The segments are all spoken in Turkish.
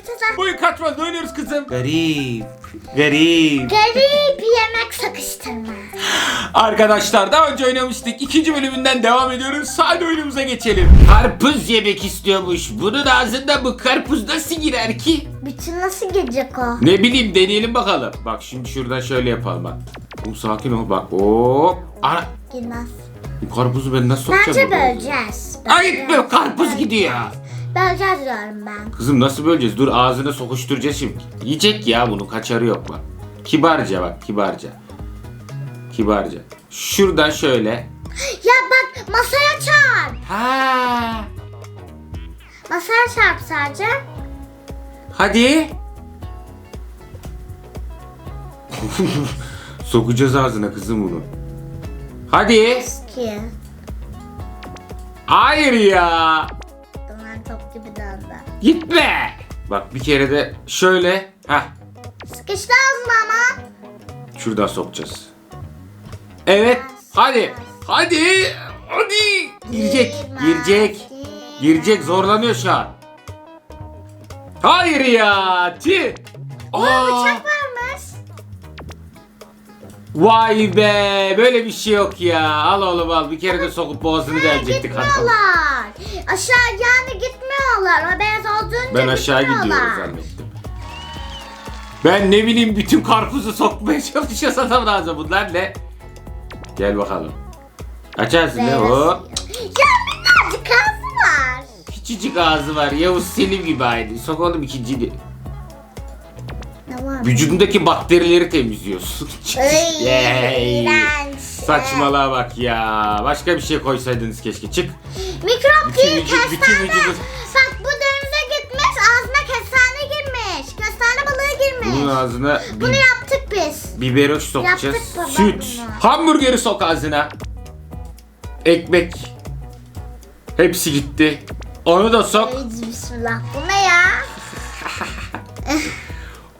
kaçacak. Boyu kaçmaz ne oynuyoruz kızım? Garip. Garip. Garip yemek sakıştırma. Arkadaşlar daha önce oynamıştık. İkinci bölümünden devam ediyoruz. Hadi oyunumuza geçelim. Karpuz yemek istiyormuş. Bunun ağzında bu karpuz nasıl girer ki? Bütün nasıl gelecek o? Ne bileyim deneyelim bakalım. Bak şimdi şuradan şöyle yapalım bak. Oğlum sakin ol bak. Hop. Ana. Girmez. Bu karpuzu ben nasıl sokacağım? Bence böleceğiz. Ay Böleceğiz, be karpuz böleceğiz. gidiyor. Böleceğiz diyorum ben. Kızım nasıl böleceğiz? Dur ağzına sokuşturacağız şimdi. Yiyecek ya bunu kaçarı yok bak. Kibarca bak kibarca. Kibarca. Şuradan şöyle. Ya bak masaya çarp. Ha. Masaya çarp sadece. Hadi. Sokacağız ağzına kızım bunu. Hadi. Eski. Hayır ya. Gitme. Bak bir kere de şöyle. Heh. Sıkıştı ağzıma ama. Şuradan sokacağız. Evet. Hadi. Hadi. Hadi. Girecek. Girecek. Girecek. Zorlanıyor şu an. Hayır ya. Tüh. Aa, bıçak varmış. vay be. Böyle bir şey yok ya. Al oğlum al. Bir kere de sokup boğazını delecektik adam. Gitmiyorlar. Aşağı yani gitmiyorlar. O beyaz olduğunca Ben aşağı gidiyorum zannettim. Ben ne bileyim bütün karpuzu sokmaya çalışacağız adam lazım. Bunlar ne? Gel bakalım. Açarsın ne o? Ya minnacık ağzı var. Küçücük ağzı var. Yavuz Selim gibi aynı. Sok oğlum ikinciyi. Ne var? Vücudundaki bakterileri temizliyorsun. Ay, Yay. iğrenç. Saçmalığa bak ya. Başka bir şey koysaydınız keşke. Çık. Mikrop Bütün değil vücut- bütün kestane. vücudu- Bak Girmiş. Bunun ağzına Bunu yaptık biz. biberoş sokacağız. Yaptık baba Süt. bunu. Hamburgeri sok ağzına. Ekmek. Hepsi gitti. Onu da sok. Ey, Bismillah. Bu ne ya?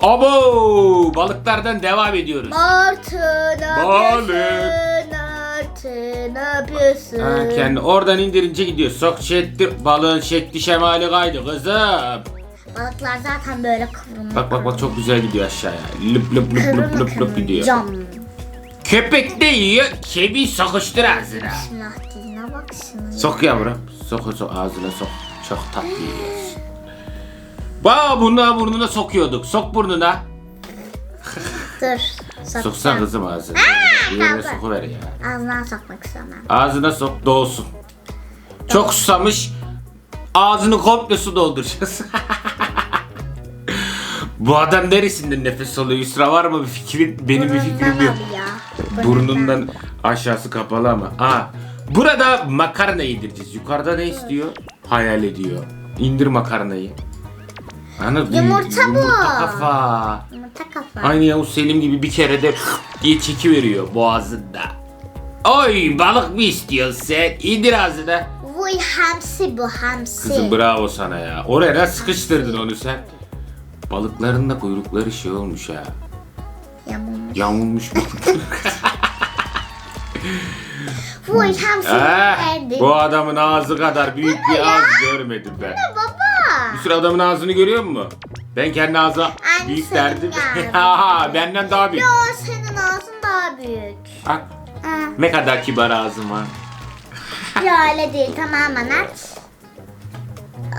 Abo! Balıklardan devam ediyoruz. Martı ne Balık. yapıyorsun? Martı ne yapıyorsun? Ha, kendi oradan indirince gidiyor. Sok şekli, balığın şekli şemali kaydı kızım. Balıklar zaten böyle kıvrımlı. Bak bak bak çok güzel gidiyor aşağıya. Lüp lüp lüp lüp lüp lüp gidiyor. Cam. Köpek de yiyor, kemiği sokuştur ağzına. Bismillah diline bak şuna. Sok yavrum. Sok sok ağzına sok. Çok tatlı yiyorsun. Ba burnuna burnuna sokuyorduk. Sok burnuna. Dur. Sokacağım. Soksan kızım ağzına. Bir yere kaldı. sokuver ya. Ağzına sokmak istemem. Ağzına sok doğsun. Çok susamış. Ağzını komple su dolduracağız. Bu adam neresinden nefes alıyor? Yusra var mı bir fikrin? Benim bir fikrim yok. ya. Burnundan aşağısı kapalı ama. Aa, burada makarna yedireceğiz. Yukarıda ne istiyor? Hayal ediyor. İndir makarnayı. Ana, Yumurta bu. Yumurta kafa. Yumurta kafa. Aynı Yavuz Selim gibi bir kere de diye çeki veriyor boğazında. Oy balık mı istiyorsun sen? İndir ağzına. Vuy hamsi bu hamsi. Kızım bravo sana ya. Oraya nasıl sıkıştırdın onu sen? Balıkların da kuyrukları şey olmuş ha. Yamulmuş. Yamulmuş bu. Vuy hamsi Eh, bu adamın ağzı kadar büyük Bu bir ağız görmedim ben. Baba. Bir sürü adamın ağzını görüyor musun? Ben kendi ağzı Aynı büyük derdim. benden daha büyük. Yo senin ağzın daha büyük. Bak Ha. ne kadar kibar ağzım var. Yo öyle değil tamamen aç.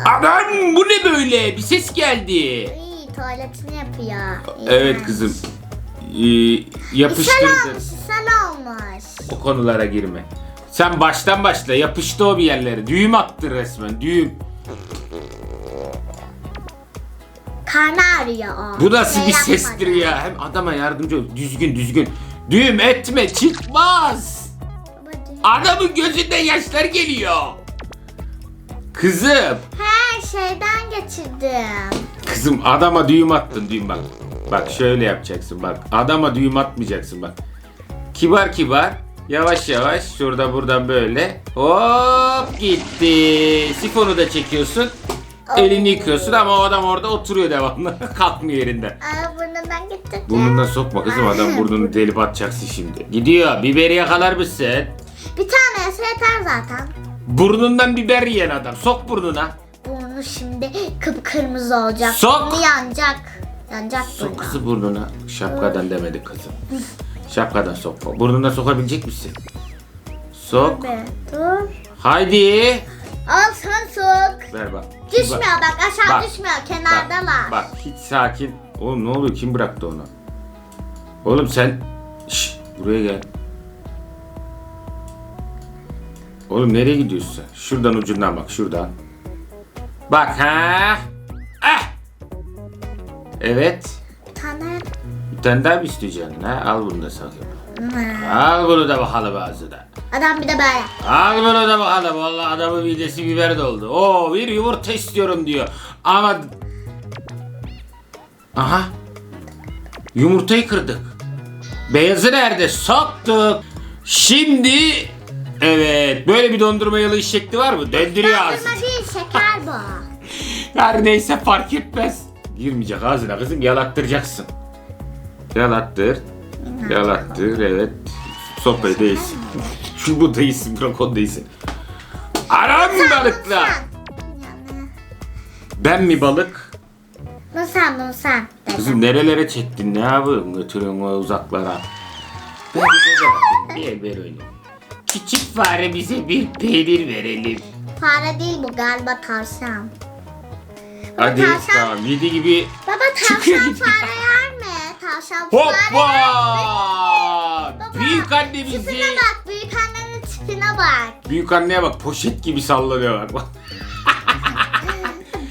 Adam bu ne böyle? Bir ses geldi. Tuvaletini yapıyor. Evet kızım. Ee, İshal yapıştırdı. ishal olmuş. O konulara girme. Sen baştan başla yapıştı o bir yerlere. Düğüm attı resmen düğüm. Karnı ağrıyor o. Bu nasıl bir Şey sestir yapmadı. ya? Hem adama yardımcı ol. Düzgün düzgün. Düğüm etme çıkmaz. Adamın gözünden yaşlar geliyor. Kızım. He şeyden geçirdim. Kızım adama düğüm attın düğüm bak. Bak şöyle yapacaksın bak. Adama düğüm atmayacaksın bak. Kibar kibar. Yavaş yavaş şurada buradan böyle. Hop gitti. Sifonu da çekiyorsun. Elini yıkıyorsun ama o adam orada oturuyor devamlı. Kalkmıyor yerinden. Aa, burnundan getirdim. Burnundan sokma kızım adam burnunu delip atacaksın şimdi. Gidiyor. Biberi yakalar mısın? Bir tane yeter zaten. Burnundan biber yiyen adam. Sok burnuna. Burnu şimdi kıpkırmızı olacak. Sok. Burnu yanacak. Yanacak Sok burnu. kızı burnuna. Şapkadan demedik kızım. Şapkadan sok. Burnuna sokabilecek misin? Sok. Be, dur. Haydi. Al sen sok. Ver bak. Düşmüyor bak aşağı Bak. düşmüyor kenardalar. Bak, bak hiç sakin. Oğlum ne oluyor? Kim bıraktı onu? Oğlum sen Şş, buraya gel. Oğlum nereye gidiyorsun sen? Şuradan ucundan bak şuradan. Bak ha. Ah. Evet. Bir tane. Bir tane daha mı isteyeceksin? Ha? Al bunu da sakın. Hmm. Al bunu da bakalım ağzına. Adam bir de böyle. Al bunu da bakalım. Vallahi adamın midesi biber doldu. Oo bir yumurta istiyorum diyor. Ama... Aha. Yumurtayı kırdık. Beyazı nerede? Soktuk. Şimdi... Evet. Böyle bir dondurma yalı şekli var mı? Döndürüyor ağzını. Şeker bu. Her neyse fark etmez. Girmeyecek ağzına kızım. Yalattıracaksın. Yalattır. Yalattır evet. Sofrayı değilsin. Şu bu değilsin. Bırak onu değilsin. Aram balıklar. Yani. Ben mi balık? Bunu sen bunu sen. Kızım nerelere çektin? Ne yapayım? Götürün o uzaklara. Bize de bakayım. Ver ver öyle. Küçük fare bize bir peynir verelim. Fare değil bu galiba tavşan. Hadi tavşan- tamam. Yedi gibi Baba tavşan fare yer mi? Tavşan fare Hoppa! yer mi? Baba, Büyük annemizi. Tipine bak büyük annenin tipine bak. Büyük anneye bak poşet gibi sallanıyor bak.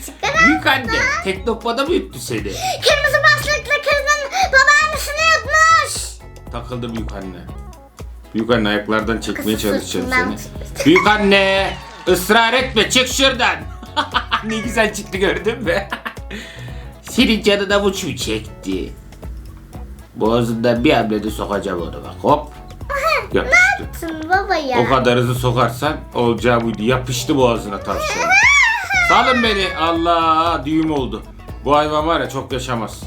Çıkar Büyük anne teknopada mı yuttu seni? Kırmızı başlıklı kızın babaannesini yutmuş. Takıldı büyük anne. Büyük anne ayaklardan çekmeye Kızı çalışacağım sırtından seni. Büyük anne ısrar etme çık şuradan. ne güzel çıktı gördün mü? Senin canına bu mu çekti? Boğazından bir hamlede sokacağım onu bak hop. Yapıştı. Tın baba ya. O kadar hızlı sokarsan olacağı buydu. Yapıştı boğazına tavşan. Salın beni. Allah düğüm oldu. Bu hayvan var ya çok yaşamaz.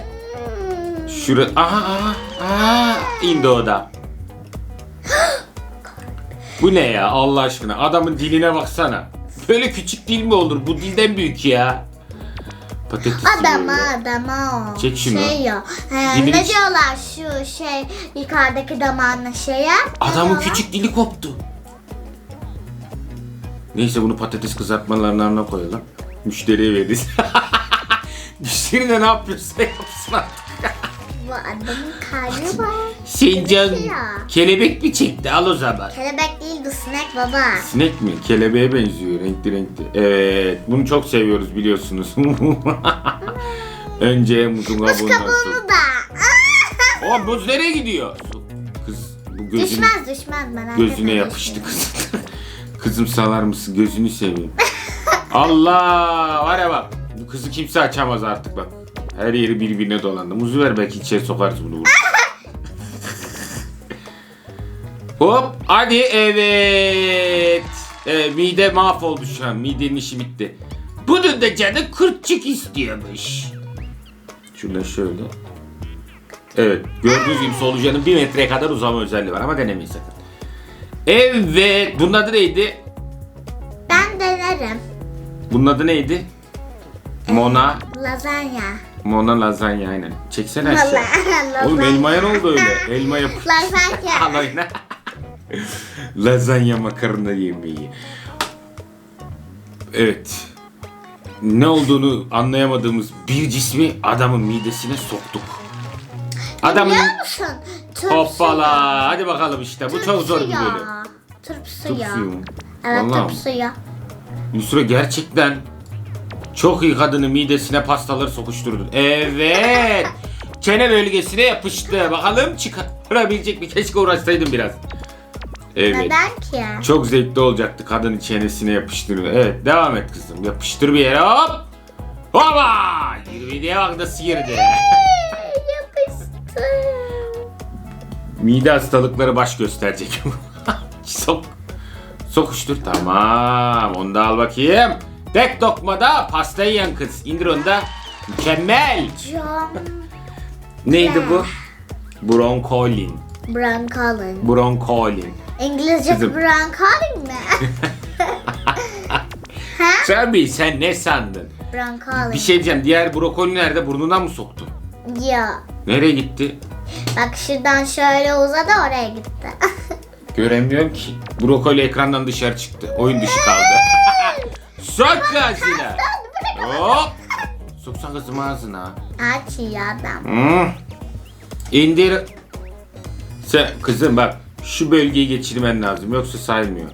Şuraya... Aha aha. aha. indi o da. Bu ne ya Allah aşkına? Adamın diline baksana. Böyle küçük dil mi olur? Bu dilden büyük ya. Patates Adama yiyor. adama o. Çek şunu. Şey ya. He, Dilini- ne diyorlar şu şey yukarıdaki damağına şeye? Adamın küçük dili koptu. Neyse bunu patates kızartmalarına koyalım. Müşteriye veririz. Müşteri de ne yapıyorsa yapsın artık. Bu adamın kalbi var. Sincan Kelebek ya. kelebek mi çekti? Al o zaman. Kelebek değil bu sinek baba. Sinek mi? Kelebeğe benziyor renkli renkli. Evet bunu çok seviyoruz biliyorsunuz. Önce muzun Buz sonra. kabuğunu da. O buz nereye gidiyor? Kız bu gözün, düşmez düşmez merak gözüne etme, yapıştı düşmez. kız. Kızım salar mısın? Gözünü seveyim. Allah var ya bak. Bu kızı kimse açamaz artık bak. Her yeri birbirine dolandı. Muzu ver belki içeri sokarız bunu. Hop hadi evet. Ee, mide mahvoldu şu an. Midenin işi bitti. Bunun da canı kurtçuk istiyormuş. Şuradan şöyle. Evet gördüğünüz gibi solucanın bir metreye kadar uzama özelliği var ama denemeyin sakın. Evet bunun adı neydi? Ben denerim. Bunun adı neydi? Mona. Lazanya. Mona lazanya aynen. Çeksene aşağı. Oğlum elmaya ne oldu öyle? Elma yap. Lazanya. Al oyna. lazanya makarna yemeği. Evet. Ne olduğunu anlayamadığımız bir cismi adamın midesine soktuk. Adamın Biliyor musun? Turp hoppala. Hadi bakalım işte. Bu suyu. çok zor bir suyu. bölüm. Turp Turp suyu. suyu mu? Evet Vallahi turp mi? suyu. Yusra gerçekten çok iyi kadını midesine pastaları sokuşturdun. Evet. Çene bölgesine yapıştı. Bakalım çıkarabilecek mi? Keşke uğraşsaydım biraz. Evet. Neden ki? Çok zevkli olacaktı kadının çenesine yapıştırıyor. Evet devam et kızım. Yapıştır bir yere hop. Hoppa. Yürümeye bak nasıl girdi. Yapıştı. Mide hastalıkları baş gösterecek. Sok. Sokuştur. Tamam. Onu da al bakayım. Tek dokmada pasta yiyen kız. İndir onu da. Mükemmel. John Neydi bu? Bronkolin. Brancolin. Bronkolin. İngilizce Kızım. Mi? Ha? Tabii sen ne sandın? Bronkoli. Bir şey diyeceğim. Diğer brokoli nerede? Burnundan mı soktun? Ya. Nereye gitti? Bak şuradan şöyle uzadı oraya gitti. Göremiyorum ki. Brokoli ekrandan dışarı çıktı. Oyun dışı kaldı. Sok ağzına. Hop. Soksan kızım ağzına. Aç ya adam. Hmm. İndir. Sen kızım bak şu bölgeyi geçirmen lazım yoksa saymıyor.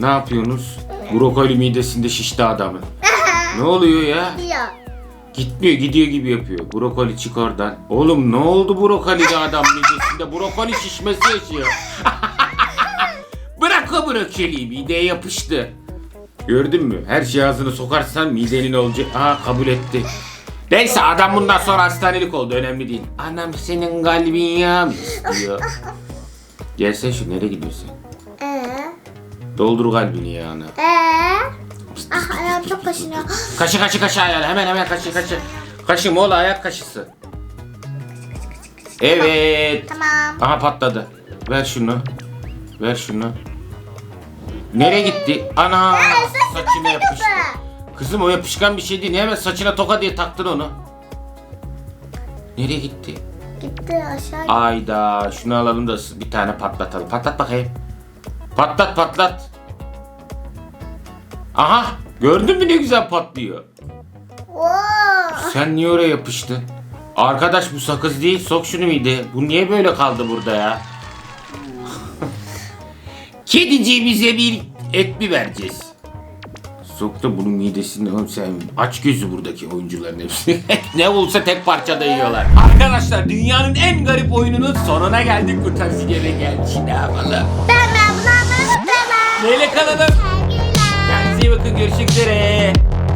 Ne yapıyorsunuz? Brokoli midesinde şişti adamı. Ne oluyor ya? Gitmiyor gidiyor gibi yapıyor. Brokoli çık oradan. Oğlum ne oldu brokoli adam midesinde? Brokoli şişmesi yaşıyor. Bırak o brokoliyi mideye yapıştı. Gördün mü? Her şeyi ağzına sokarsan midenin olacak. Aa kabul etti. Neyse adam bundan sonra hastanelik oldu önemli değil. Anam senin kalbin ya diyor. Gelsene şu nereye gidiyorsun? Ee? Doldur kalbini ya ana. Ee? Ah ayağım çok kaşınıyor. Kaşı kaşı kaşı ayağını hemen hemen kaşı kaşı. Kaşı mola ayak kaşısı. Evet. Tamam. Aha patladı. Ver şunu. Ver şunu. Nereye gitti? Ana saçına yapıştı. Kızım o yapışkan bir şey değil. Niye hemen saçına toka diye taktın onu? Nereye gitti? Gitti aşağı. Ayda şunu alalım da bir tane patlatalım. Patlat bakayım. Patlat patlat. Aha gördün mü ne güzel patlıyor. Oo. Sen niye oraya yapıştın? Arkadaş bu sakız değil sok şunu mide. Bu niye böyle kaldı burada ya? Kediciğimize bir et mi vereceğiz? Sok da bunun midesini oğlum sen aç gözü buradaki oyuncuların hepsi. ne olsa tek parçada yiyorlar. Arkadaşlar dünyanın en garip oyununun sonuna geldik. Bu tarz yere geldi. Ne yapalım? Ben ben bunu anladım. Neyle kalalım? Kendinize iyi bakın görüşmek üzere.